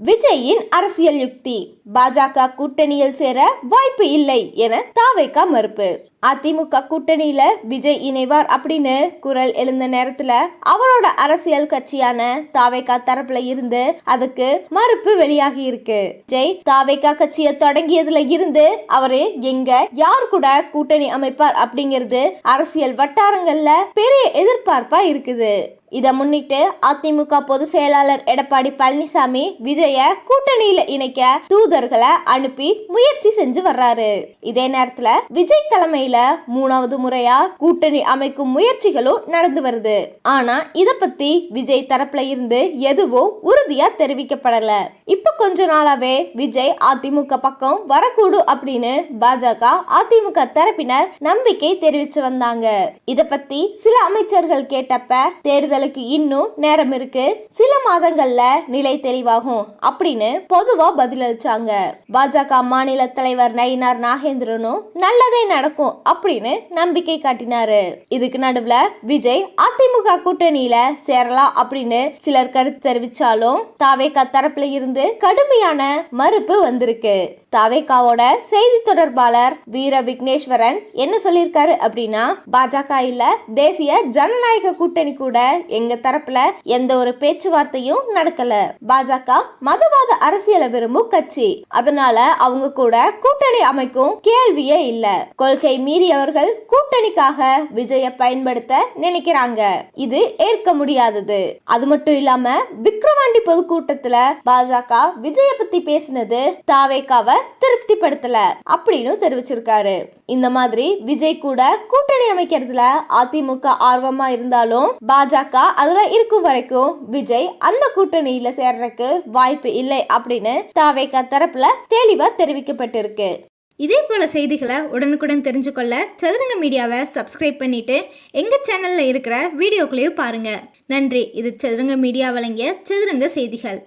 விஜயின் அரசியல் யுக்தி. பாஜக கூட்டணியில் சேர வாய்ப்பு இல்லை என தாவைக்கா மறுப்பு. அதிமுக கூட்டணியில விஜய் இணைவார் அப்படின்னு குரல் எழுந்த நேரத்துல அவரோட அரசியல் கட்சியான தாவைக்கா தரப்புல இருந்து அதுக்கு மறுப்பு வெளியாகி இருக்கு. ஜெய் தாவைக்கா கட்சியை தொடங்கியதுல இருந்து அவரு எங்க யார் கூட கூட்டணி அமைப்பார் அப்படிங்கிறது அரசியல் வட்டாரங்கள்ல பெரிய எதிர்பார்ப்பா இருக்குது. இதை முன்னிட்டு அதிமுக பொதுச் செயலாளர் எடப்பாடி பழனிசாமி விஜய் கூட்டணியில இணைக்க தூதர்களை அனுப்பி முயற்சி செஞ்சு வர்றாரு. இதே நேரத்துல விஜய் தலைமையில மூணாவது முறையா கூட்டணி அமைக்கும் முயற்சிகளும் நடந்து வருது. ஆனா இத பத்தி விஜய் தரப்புல இருந்து எதுவும் உறுதியா தெரிவிக்கப்படல. இப்ப கொஞ்ச நாளாவே விஜய் அதிமுக பக்கம் வரக்கூடும் அப்படின்னு பாஜக அதிமுக தரப்பினர் நம்பிக்கை தெரிவிச்சு வந்தாங்க. இத பத்தி சில அமைச்சர்கள் கேட்டப்ப தேர்தலுக்கு இன்னும் நேரம் இருக்கு. சில மாதங்கள்ல நிலை தெளிவாகும். அப்படின்னு பொதுவா பதிலளிச்சாங்க. பாஜக மாநில தலைவர் நயினார் நாகேந்திரனும் நல்லதே நடக்கும் அப்படின்னு நம்பிக்கை காட்டினாரு. இதுக்கு நடுவுல விஜய் அதிமுக கூட்டணியில சேரலாம் அப்படின்னு சிலர் கருத்து தெரிவிச்சாலும் தாவேகா தரப்புல இருந்து கடுமையான மறுப்பு வந்திருக்கு. தாவேகாவோட செய்தி தொடர்பாளர் வீர விக்னேஸ்வரன் என்ன சொல்லியிருக்காரு அப்படின்னா பாஜக இல்ல தேசிய ஜனநாயக கூட்டணி கூட எங்க தரப்புல எந்த ஒரு பேச்சுவார்த்தையும் நடக்கல. பாஜக மதவாத அரசியலை விரும்பும் கட்சி. அதனால அவங்க கூட கூட்டணி அமைக்கும் கேள்வியே இல்ல. கொள்கை மீறியவர்கள் கூட்டணிக்காக விஜய பயன்படுத்த நினைக்கிறாங்க. இது ஏற்க முடியாதது. அது மட்டும் இல்லாம விக்ரவாண்டி பொதுக்கூட்டத்துல பாஜக விஜய பத்தி பேசினது தாவேக்காவை திருப்திப்படுத்தல அப்படின்னு தெரிவிச்சிருக்காரு. இந்த மாதிரி விஜய் கூட கூட்டணி அமைக்கிறதுல அதிமுக ஆர்வமா இருந்தாலும் பாஜக அதுல இருக்கும் வரைக்கும் விஜய் அந்த கூட்டணியில சேர்றதுக்கு வாய்ப்பு இல்லை அப்படின்னு தாவேகா தரப்புல தெளிவா தெரிவிக்கப்பட்டிருக்கு. இதே போல செய்திகளை உடனுக்குடன் தெரிஞ்சுக்கொள்ள சதுரங்க மீடியாவை சப்ஸ்கிரைப் பண்ணிட்டு எங்க சேனல்ல இருக்கிற வீடியோக்களையும் பாருங்க. நன்றி இது சதுரங்க மீடியா வழங்கிய சதுரங்க செய்திகள்.